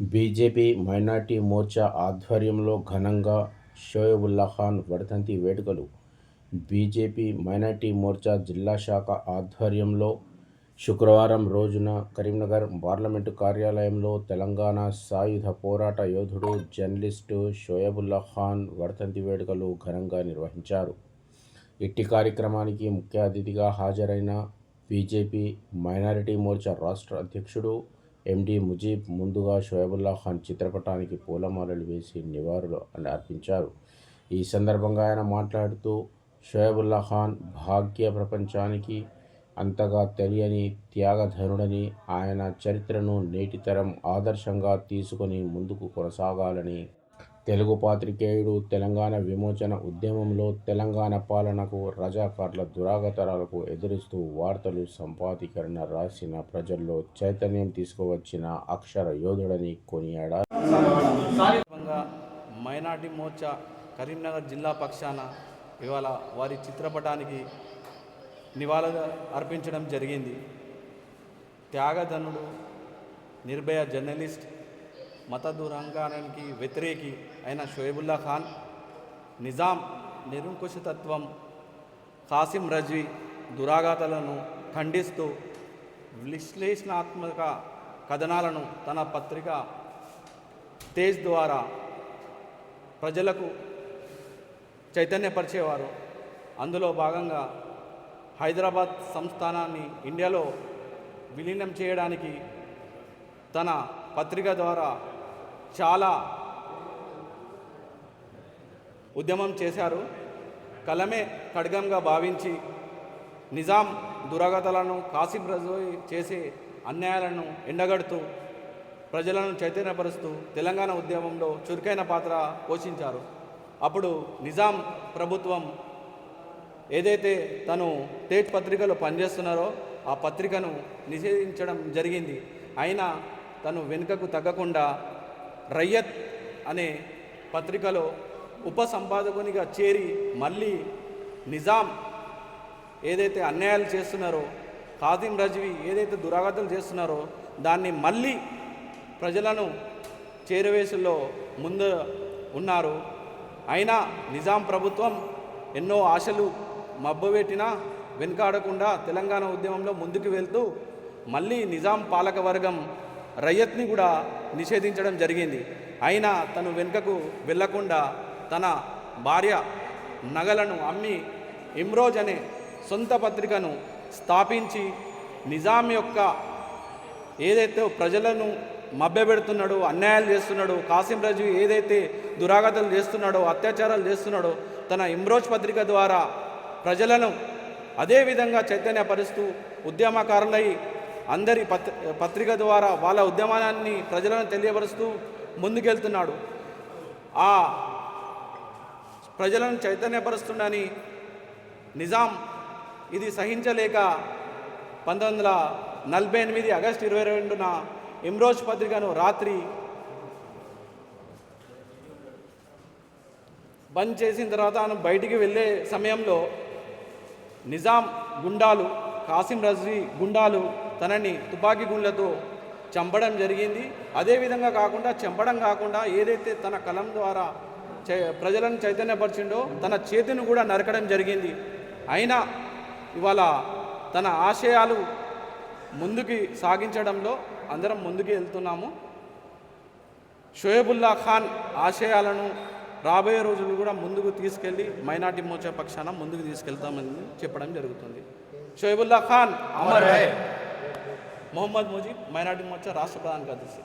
BJP minority Morcha ఆధ్వర్యంలో ఘనంగా షోయబుల్లా ఖాన్ వర్ధంతి వేడుకలు. బీజేపీ మైనార్టీ మోర్చా జిల్లా శాఖ ఆధ్వర్యంలో శుక్రవారం రోజున కరీంనగర్ పార్లమెంటు కార్యాలయంలో తెలంగాణ సాయుధ పోరాట యోధుడు జర్నలిస్టు షోయబుల్లా ఖాన్ వర్ధంతి వేడుకలు ఘనంగా నిర్వహించారు. ఇట్టి కార్యక్రమానికి ముఖ్య అతిథిగా హాజరైన బీజేపీ మైనారిటీ మోర్చా రాష్ట్ర అధ్యక్షుడు ఎండి ముజీబ్ ముందుగా షోయబుల్లా ఖాన్ చిత్రపటానికి పూలమాలలు వేసి నివాళులు అర్పించారు. ఈ సందర్భంగా ఆయన మాట్లాడుతూ షోయబుల్లా ఖాన్ భాగ్య ప్రపంచానికి అంతగా తెలియని త్యాగధనుడని ఆయన చరిత్రను నేటితరం ఆదర్శంగా తీసుకొని ముందుకు కొనసాగాలని తెలుగు పాత్రికేయుడు తెలంగాణ విమోచన ఉద్యమంలో తెలంగాణ పాలనకు రజాకార్ల దురాగతరాలకు ఎదురిస్తూ వార్తలు సంపాదీకరణ రాసిన ప్రజల్లో చైతన్యం తీసుకువచ్చిన అక్షర యోధుడని కొనియాడారు. మైనార్టీ మోర్చా కరీంనగర్ జిల్లా పక్షాన ఇవాళ వారి చిత్రపటానికి నివాళులు అర్పించడం జరిగింది. త్యాగధనుడు నిర్భయ జర్నలిస్ట్ మత దూరంగానికి వ్యతిరేకి అయిన షోయబుల్లా ఖాన్ నిజాం నిరంకుశతత్వం కాసిం రజ్వీ దురాఘాతాలను ఖండిస్తూ విశ్లేషణాత్మక కథనాలను తన పత్రిక తేజ్ ద్వారా ప్రజలకు చైతన్యపరిచేవారు. అందులో భాగంగా హైదరాబాద్ సంస్థానాన్ని ఇండియాలో విలీనం చేయడానికి తన పత్రిక ద్వారా చాలా ఉద్యమం చేశారు. కలమే ఖడ్గంగా భావించి నిజాం దురాగతాలను కాసిం రజోయి చేసే అన్యాయాలను ఎండగడుతూ ప్రజలను చైతన్యపరుస్తూ తెలంగాణ ఉద్యమంలో చురుకైన పాత్ర పోషించారు. అప్పుడు నిజాం ప్రభుత్వం ఏదైతే తను తేజ్ పత్రికలో పనిచేస్తున్నారో ఆ పత్రికను నిషేధించడం జరిగింది. అయినా తను వెనుకకు తగ్గకుండా రయ్యత్ అనే పత్రికలో ఉప సంపాదకునిగా చేరి మళ్ళీ నిజాం ఏదైతే అన్యాయాలు చేస్తున్నారో ఖాదిం రజవి ఏదైతే దురాగతాలు చేస్తున్నారో దాన్ని మళ్ళీ ప్రజలను చేరవేసుల్లో ముందు ఉన్నారు. అయినా నిజాం ప్రభుత్వం ఎన్నో ఆశలు మబ్బబెట్టినా వెనుకాడకుండా తెలంగాణ ఉద్యమంలో ముందుకు వెళ్తూ మళ్ళీ నిజాం పాలక వర్గం రయ్యత్ని కూడా నిషేధించడం జరిగింది. అయినా తను వెనుకకు వెళ్ళకుండా తన భార్య నగలను అమ్మి ఇమ్రోజ్ అనే సొంత పత్రికను స్థాపించి నిజాం యొక్క ఏదైతే ప్రజలను మభ్యపెడుతున్నాడో అన్యాయాలు చేస్తున్నాడో కాసిం రజు ఏదైతే దురాగతలు చేస్తున్నాడో అత్యాచారాలు చేస్తున్నాడో తన ఇమ్రోజ్ పత్రిక ద్వారా ప్రజలను అదేవిధంగా చైతన్యపరుస్తూ ఉద్యమకారులై అందరి పత్రిక ద్వారా వాళ్ళ ఉద్యమాన్ని ప్రజలను తెలియపరుస్తూ ముందుకెళ్తున్నాడు. ఆ ప్రజలను చైతన్యపరుస్తుండని నిజాం ఇది సహించలేక పంతొమ్మిది వందల నలభై ఎనిమిది ఆగస్టు ఇరవై రెండున ఇమ్రోజ్ పత్రికను రాత్రి బంద్ చేసిన తర్వాత ఆయన బయటికి వెళ్ళే సమయంలో నిజాం గుండాలు కాసిం రజీ గుండాలు తనని తుపాకీ గుండ్లతో చంపడం జరిగింది. అదేవిధంగా కాకుండా చంపడం కాకుండా ఏదైతే తన కలం ద్వారా ప్రజలను చైతన్యపరిచిండో తన చేతిని కూడా నరకడం జరిగింది. అయినా ఇవాళ తన ఆశయాలు ముందుకి సాగించడంలో అందరం ముందుకు వెళ్తున్నాము. షోయబుల్లా ఖాన్ ఆశయాలను రాబోయే రోజులు కూడా ముందుకు తీసుకెళ్ళి మైనార్టీ మోర్చా పక్షాన ముందుకు తీసుకెళ్తామని చెప్పడం జరుగుతుంది. షోయబుల్లా ఖాన్ అమర్ హై. మొహమ్మద్ ముజీబ్ మైనార్టీ మోర్చా రాష్ట్ర ప్రధాన కార్యదర్శి.